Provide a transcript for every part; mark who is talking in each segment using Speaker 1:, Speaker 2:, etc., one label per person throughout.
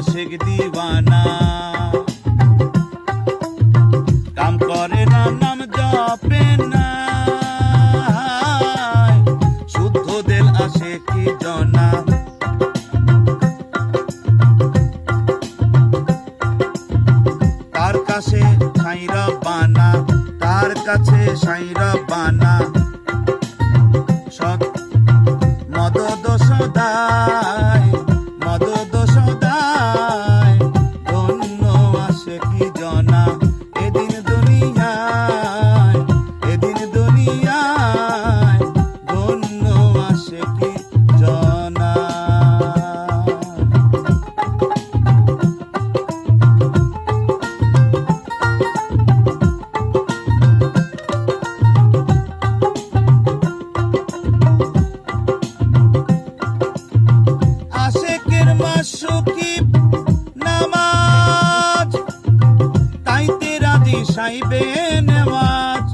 Speaker 1: আশেক দিওয়ানা কাম করে না, নাম জপে না। শুদ্ধ দিল আশেক জনা। তার কাছে সাইরা বানা, তার কাছে সাইরা তাইতে রাজি সাইবে নেওয়াজ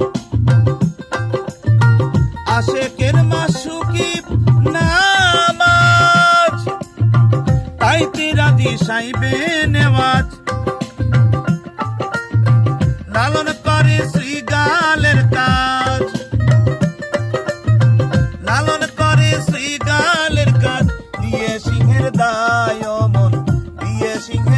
Speaker 1: আশেকের মাসুকিব নামাজ। তাইতে রাজি নেওয়াজ লালন করে শ্রীগাল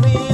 Speaker 1: me.